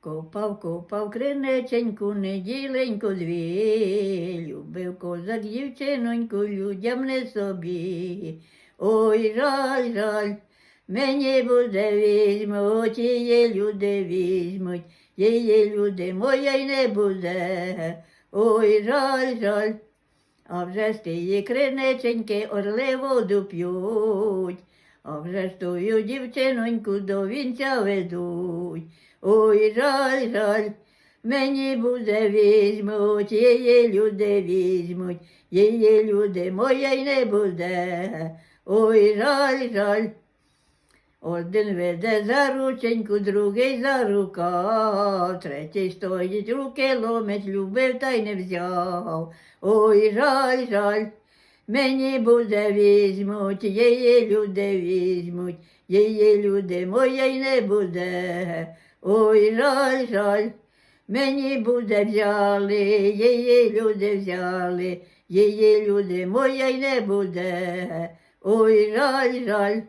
Копав, копав криниченьку, неділеньку дві, любив козак дівчиноньку, людям не собі. Ой, жаль, жаль, мені буде візьмуть, її люди візьмуть, її люди моя й не буде. Ой, жаль, жаль. А вже з тієї криниченьки орли воду а вже ж тую дівчиноньку до вінця ведуть. Ой, жаль, жаль, мені буде візьмуть, її люди візьмуть, її люди моя й не буде. Ой, жаль, жаль. Один веде за рученьку, другий за рукав, третій стоїть, руки ломить, любив та й не взяв. Ой, жаль, жаль, мені буде візьмуть, її люди візьмуть, її люди моя й не буде. Ой, жаль, жаль, мені буде взяли, її люди взяли, її люди моя й не буде. Ой, жаль, жаль.